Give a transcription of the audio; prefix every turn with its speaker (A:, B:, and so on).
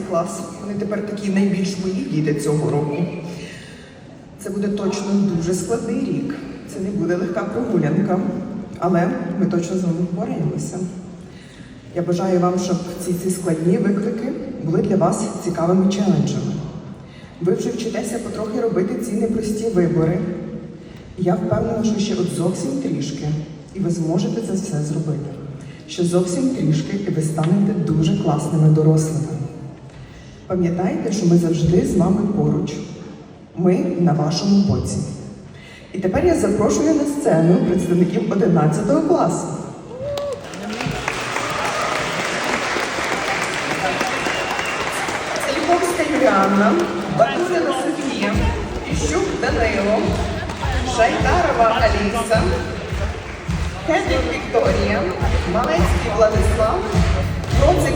A: клас. Вони тепер такі найбільш мої діти цього року. Це буде точно дуже складний рік. Це не буде легка прогулянка, але ми точно з ними впораємося. Я бажаю вам, щоб ці, ці складні виклики були для вас цікавими челенджами. Ви вже вчитеся потрохи робити ці непрості вибори. Я впевнена, що ще от зовсім трішки, і ви зможете це все зробити. Ще зовсім трішки, і ви станете дуже класними дорослими. Пам'ятайте, що ми завжди з вами поруч. Ми на вашому боці. І тепер я запрошую на сцену представників 11 класу. Це Львовська Юліанна, Батурина Софія, Іщук Данило, Шайдарова Аліса, Хедвік Вікторія, Малецький Владислав, Процик